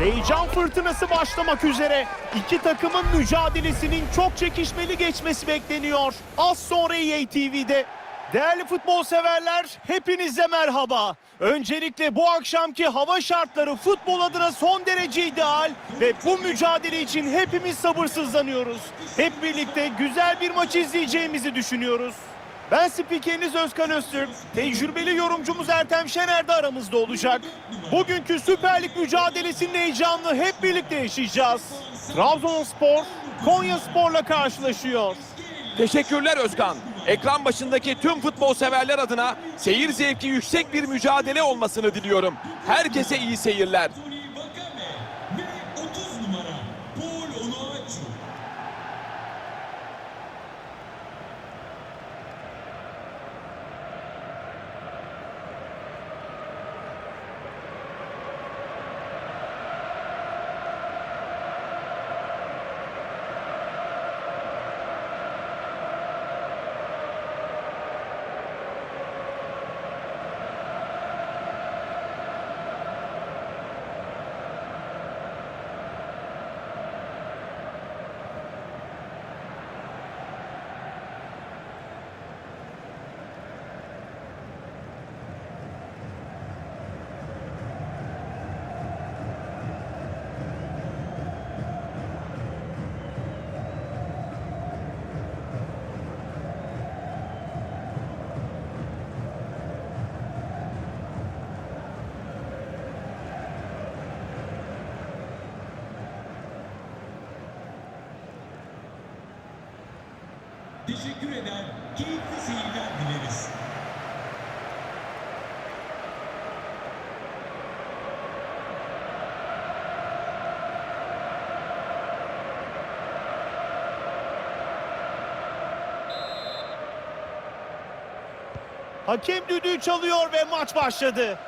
Heyecan fırtınası başlamak üzere. İki takımın mücadelesinin çok çekişmeli geçmesi bekleniyor. Az sonra EA TV'de. Değerli futbol severler, hepinize merhaba. Öncelikle bu akşamki hava şartları futbol adına son derece ideal ve bu mücadele için hepimiz sabırsızlanıyoruz. Hep birlikte güzel bir maç izleyeceğimizi düşünüyoruz. Ben spikeriniz Özkan Öztürk. Tecrübeli yorumcumuz Ertem Şener de aramızda olacak. Bugünkü Süper Lig mücadelesinin heyecanını hep birlikte yaşayacağız. Trabzonspor Konya Spor'la karşılaşıyor. Teşekkürler Özkan. Ekran başındaki tüm futbol severler adına seyir zevki yüksek bir mücadele olmasını diliyorum. Herkese iyi seyirler. Hakem düdüğü çalıyor ve maç başladı.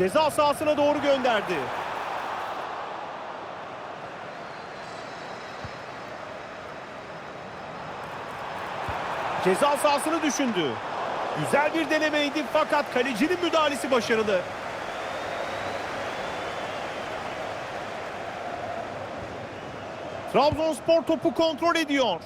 Ceza sahasına doğru gönderdi. Ceza sahasını düşündü. Güzel bir denemeydi fakat kalecinin müdahalesi başarılı. Trabzonspor topu kontrol ediyor.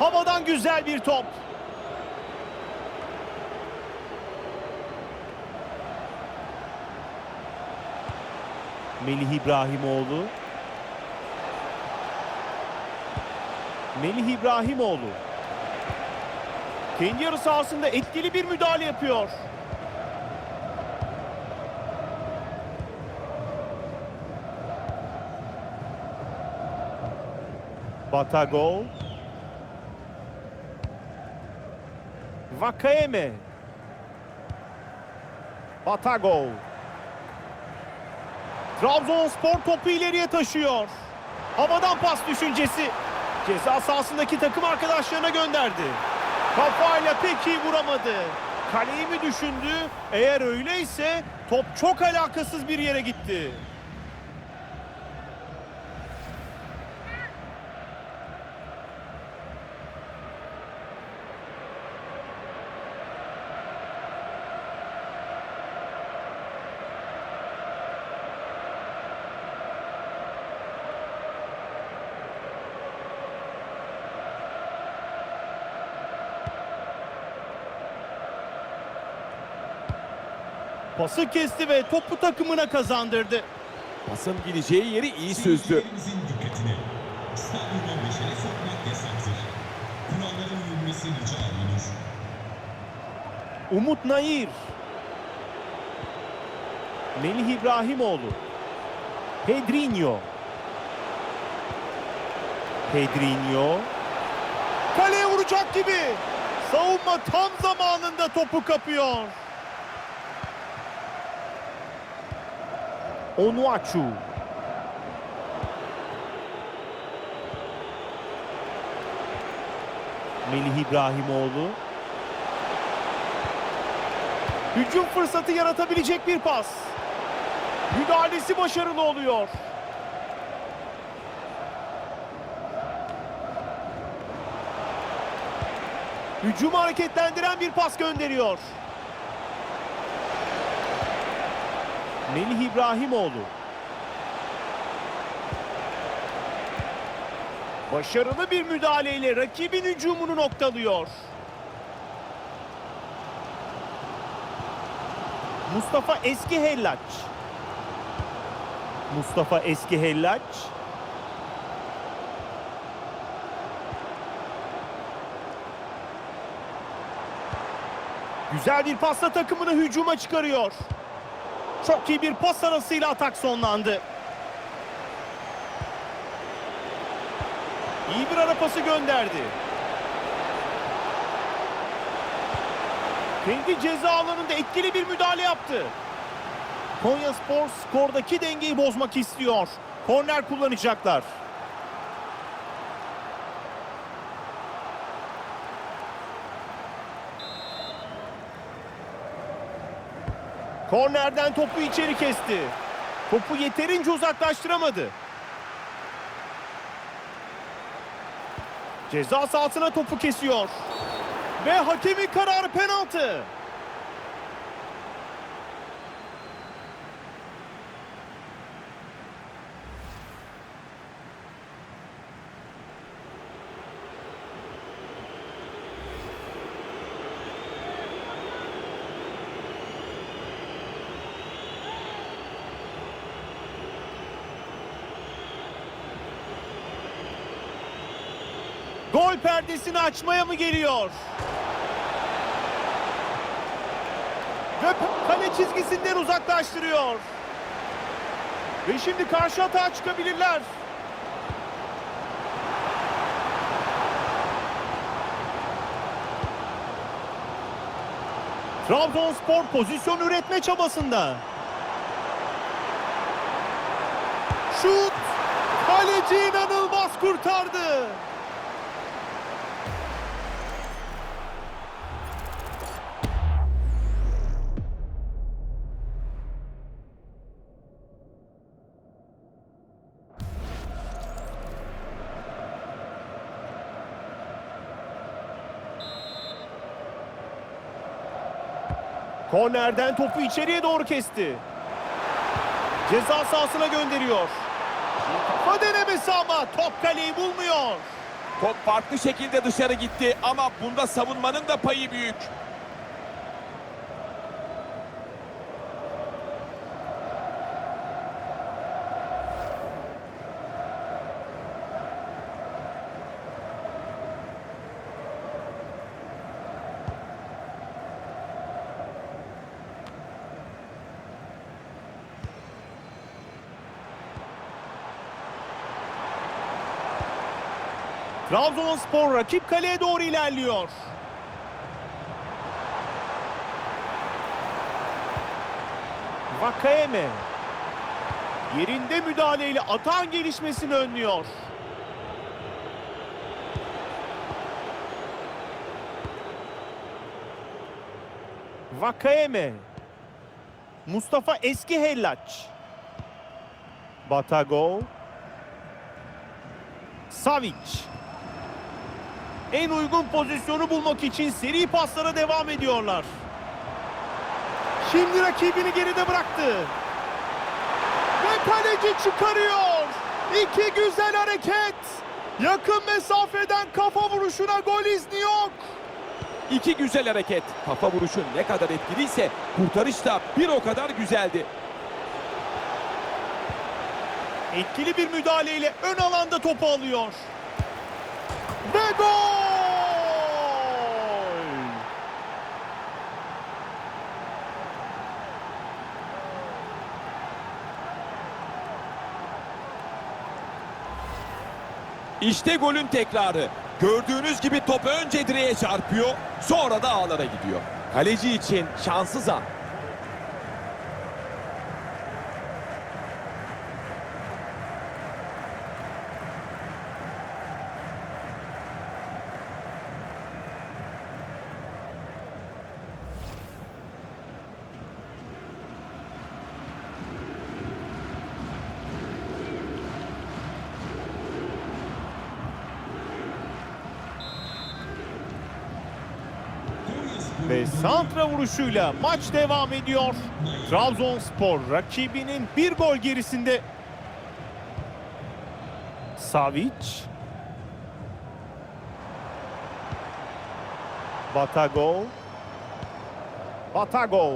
Havadan güzel bir top. Melih İbrahimoğlu. Melih İbrahimoğlu. Kendi yarı sahasında etkili bir müdahale yapıyor. Batagol. Vakayeme. Batagol. Trabzonspor topu ileriye taşıyor. Havadan pas düşüncesi. Ceza sahasındaki takım arkadaşlarına gönderdi. Kafayla pek iyi vuramadı. Kaleyi mi düşündü? Eğer öyleyse top çok alakasız bir yere gitti. Pası kesti ve topu takımına kazandırdı. Pasın gideceği yeri iyi süzdü. Umut Nayir. Melih İbrahimoğlu. Pedrinho. Pedrinho. Kaleye vuracak gibi. Savunma tam zamanında topu kapıyor. Onuachu. Melih İbrahimoğlu. Hücum fırsatı yaratabilecek bir pas. Müdahalesi başarılı oluyor. Hücumu hareketlendiren bir pas gönderiyor. Melih İbrahimoğlu. Başarılı bir müdahaleyle rakibin hücumunu noktalıyor. Mustafa Eski Hellaç. Mustafa Eski Hellaç. Güzel bir pasla takımını hücuma çıkarıyor. Çok iyi bir pas arasıyla atak sonlandı. İyi bir ara pası gönderdi. Kendi ceza alanında etkili bir müdahale yaptı. Konya Spor skordaki dengeyi bozmak istiyor. Korner kullanacaklar. Kornerden topu içeri kesti. Topu yeterince uzaklaştıramadı. Ceza sahasına topu kesiyor. Ve hakemin kararı penaltı. Gol perdesini açmaya mı geliyor? Ve kale çizgisinden uzaklaştırıyor. Ve şimdi karşı atağa çıkabilirler. Trabzonspor pozisyon üretme çabasında. Şut! Kaleci inanılmaz kurtardı. Kornerden topu içeriye doğru kesti. Ceza sahasına gönderiyor. Kafa denemesi ama top kaleyi bulmuyor. Top farklı şekilde dışarı gitti ama bunda savunmanın da payı büyük. Trabzonspor rakip kaleye doğru ilerliyor. Vakayeme yerinde müdahaleyle atağın gelişmesini önlüyor. Vakayeme Mustafa Eski Hellaç Batago Savic en uygun pozisyonu bulmak için seri paslara devam ediyorlar. Şimdi rakibini geride bıraktı. Ve kaleci çıkarıyor. İki güzel hareket. Yakın mesafeden kafa vuruşuna gol izni yok. İki güzel hareket. Kafa vuruşu ne kadar etkiliyse kurtarış da bir o kadar güzeldi. Etkili bir müdahaleyle ön alanda topu alıyor. Ve gol! İşte golün tekrarı. Gördüğünüz gibi top önce direğe çarpıyor, sonra da ağlara gidiyor. Kaleci için şanssız an. Ve santra vuruşuyla maç devam ediyor. Trabzonspor rakibinin bir gol gerisinde. Savic. Batago. Batago.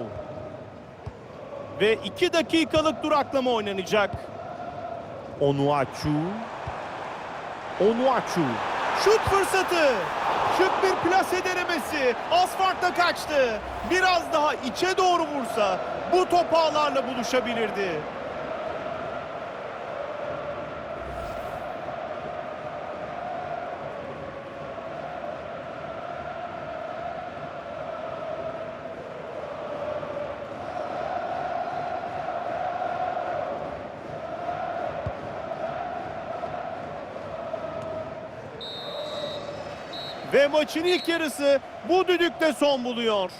Ve iki dakikalık duraklama oynanacak. Onuachu. Onuachu. Şut fırsatı. Şık bir plase denemesi. Asfaltta kaçtı. Biraz daha içe doğru vursa bu top ağlarla buluşabilirdi. Maçın ilk yarısı bu düdükte son buluyor.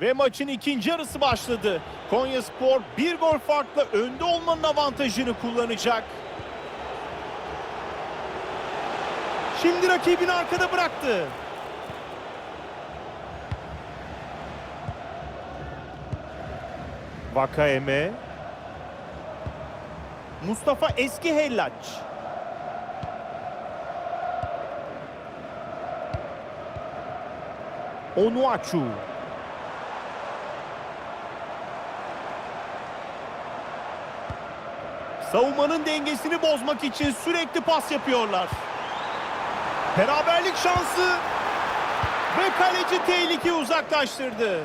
Ve maçın ikinci yarısı başladı. Konya Spor bir gol farkla önde olmanın avantajını kullanacak. Şimdi rakibini arkada bıraktı. Vakayeme. Mustafa Eski Hellaç. Onuachu. Savunmanın dengesini bozmak için sürekli pas yapıyorlar. Beraberlik şansı ve kaleci tehlike uzaklaştırdı.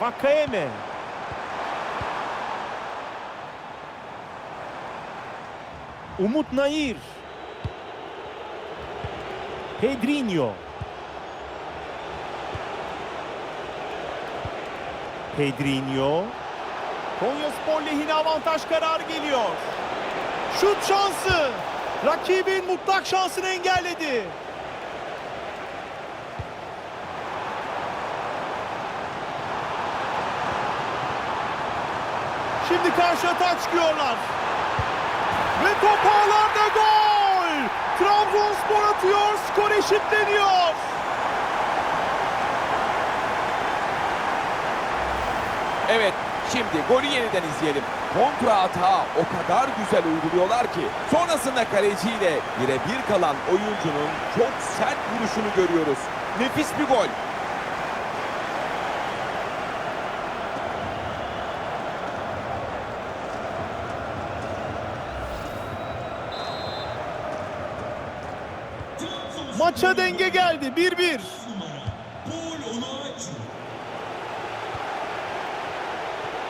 Vakayeme. Umut Nair. Pedrinho. Pedrinho. Konya Spor lehine avantaj kararı geliyor. Şut şansı. Rakibin mutlak şansını engelledi. Şimdi karşı atağa çıkıyorlar. Ve top ağlarda gol. Trabzonspor atıyor, skor eşitleniyor. Evet, şimdi golü yeniden izleyelim. Kontra atağı o kadar güzel uyguluyorlar ki sonrasında kaleciyle birebir kalan oyuncunun çok sert vuruşunu görüyoruz. Nefis bir gol. Maça denge geldi 1-1.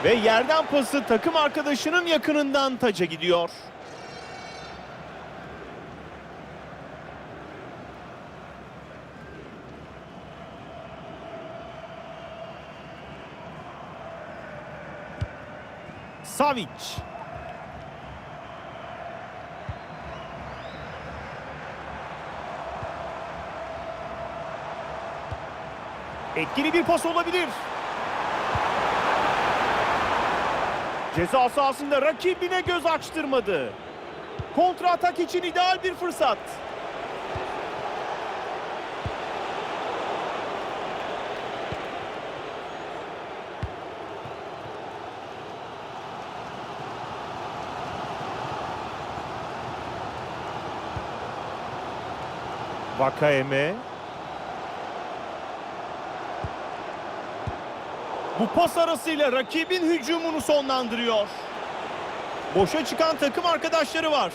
Ve yerden pası takım arkadaşının yakınından taca gidiyor. Savic. Etkili bir pas olabilir. Ceza sahasında rakibine göz açtırmadı. Kontra atak için ideal bir fırsat. Vakayeme. Bu pas arasıyla rakibin hücumunu sonlandırıyor. Boşa çıkan takım arkadaşları var.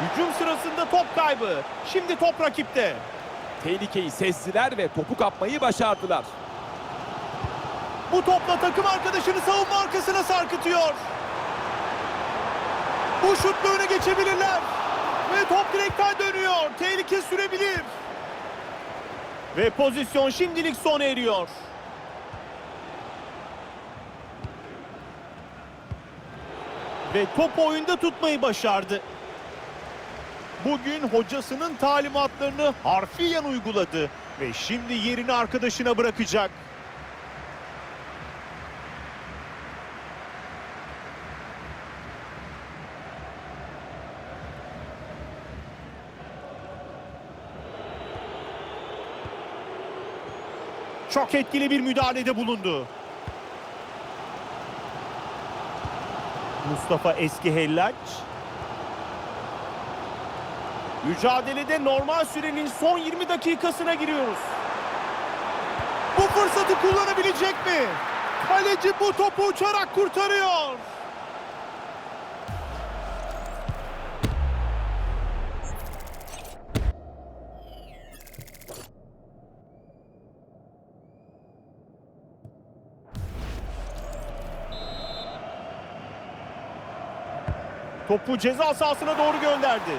Hücum sırasında top kaybı. Şimdi top rakipte. Tehlikeyi sezdiler ve topu kapmayı başardılar. Bu topla takım arkadaşını savunma arkasına sarkıtıyor. Bu şutla öne geçebilirler. Ve top direkten dönüyor. Tehlike sürebilir. Ve pozisyon şimdilik sona eriyor. Ve top oyunda tutmayı başardı. Bugün hocasının talimatlarını harfiyen uyguladı. Ve şimdi yerini arkadaşına bırakacak. Çok etkili bir müdahalede bulundu. Mustafa Eski Hellaç. Mücadelede normal sürenin son 20 dakikasına giriyoruz. Bu fırsatı kullanabilecek mi? Kaleci bu topu uçarak kurtarıyor. Topu ceza sahasına doğru gönderdi.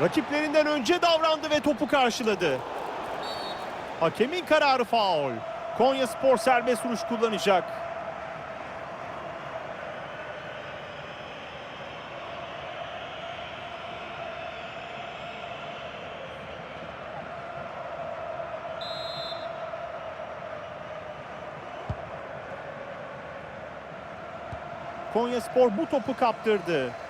Rakiplerinden önce davrandı ve topu karşıladı. Hakemin kararı faul. Konya Spor serbest vuruş kullanacak. Konya Spor bu topu kaptırdı.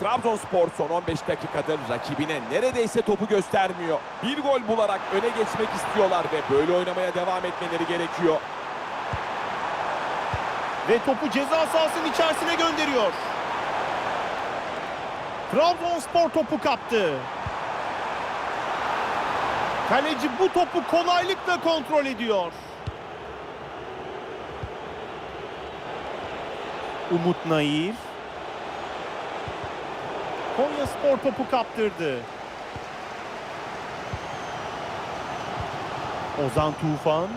Trabzonspor son 15 dakikadır rakibine neredeyse topu göstermiyor. Bir gol bularak öne geçmek istiyorlar ve böyle oynamaya devam etmeleri gerekiyor. Ve topu ceza sahasının içerisine gönderiyor. Trabzonspor topu kaptı. Kaleci bu topu kolaylıkla kontrol ediyor. Umut Nair. Konya Spor topu kaptırdı. Ozan Tufan.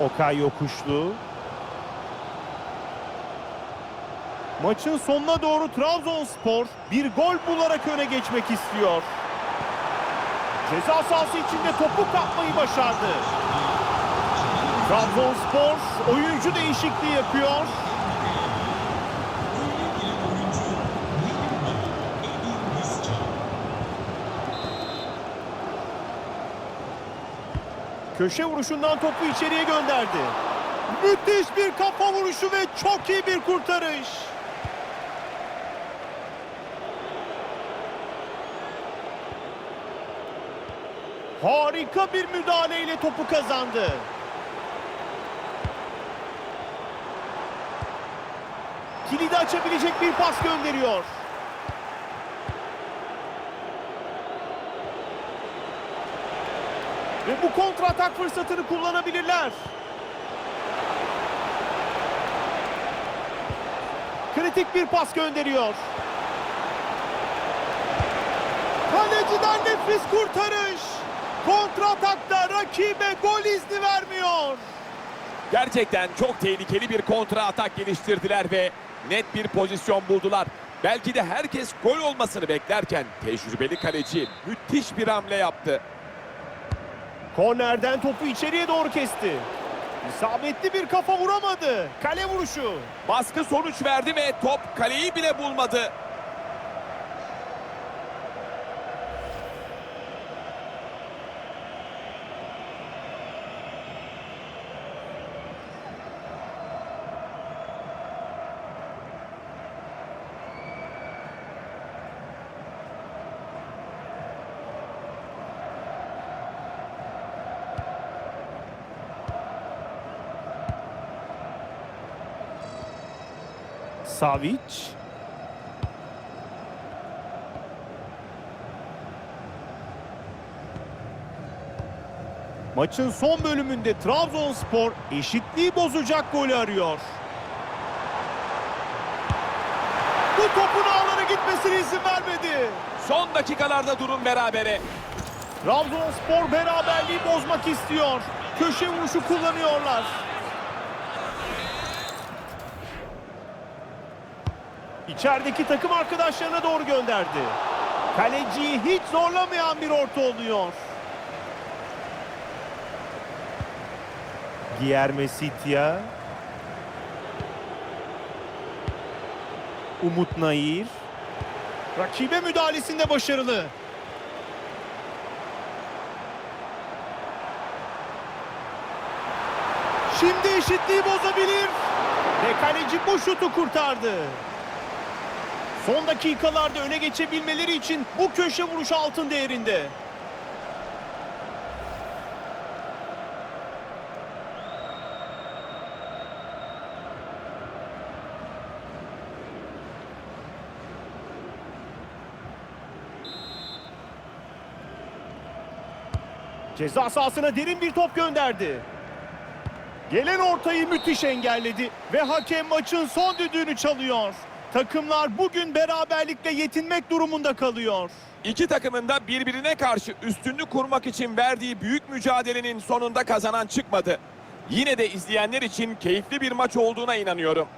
Okay Yokuşlu. Maçın sonuna doğru Trabzonspor bir gol bularak öne geçmek istiyor. Ceza sahası içinde topu kapmayı başardı. Trabzonspor oyuncu değişikliği yapıyor. Köşe vuruşundan topu içeriye gönderdi. Müthiş bir kafa vuruşu ve çok iyi bir kurtarış. Harika bir müdahaleyle topu kazandı. Kilidi açabilecek bir pas gönderiyor. Ve bu kontra atak fırsatını kullanabilirler. Kritik bir pas gönderiyor. Kaleciden nefis kurtarış. Kontra atakta rakibe gol izni vermiyor. Gerçekten çok tehlikeli bir kontra atak geliştirdiler ve net bir pozisyon buldular. Belki de herkes gol olmasını beklerken tecrübeli kaleci müthiş bir hamle yaptı. Kornerden topu içeriye doğru kesti. İsabetli bir kafa vuramadı. Kale vuruşu. Baskı sonuç verdi ve top kaleyi bile bulmadı. Savic. Maçın son bölümünde Trabzonspor eşitliği bozacak golü arıyor. Bu topun ağlara gitmesine izin vermedi. Son dakikalarda durum berabere. Trabzonspor beraberliği bozmak istiyor. Köşe vuruşu kullanıyorlar. İçerideki takım arkadaşlarına doğru gönderdi. Kaleciyi hiç zorlamayan bir orta oluyor. Guillermo Sitya. Umut Nayir. Rakibe müdahalesinde başarılı. Şimdi eşitliği bozabilir. Ve kaleci bu şutu kurtardı. Son dakikalarda öne geçebilmeleri için bu köşe vuruşu altın değerinde. Ceza sahasına derin bir top gönderdi. Gelen ortayı müthiş engelledi ve hakem maçın son düdüğünü çalıyor. Takımlar bugün beraberlikle yetinmek durumunda kalıyor. İki takımın da birbirine karşı üstünlük kurmak için verdiği büyük mücadelenin sonunda kazanan çıkmadı. Yine de izleyenler için keyifli bir maç olduğuna inanıyorum.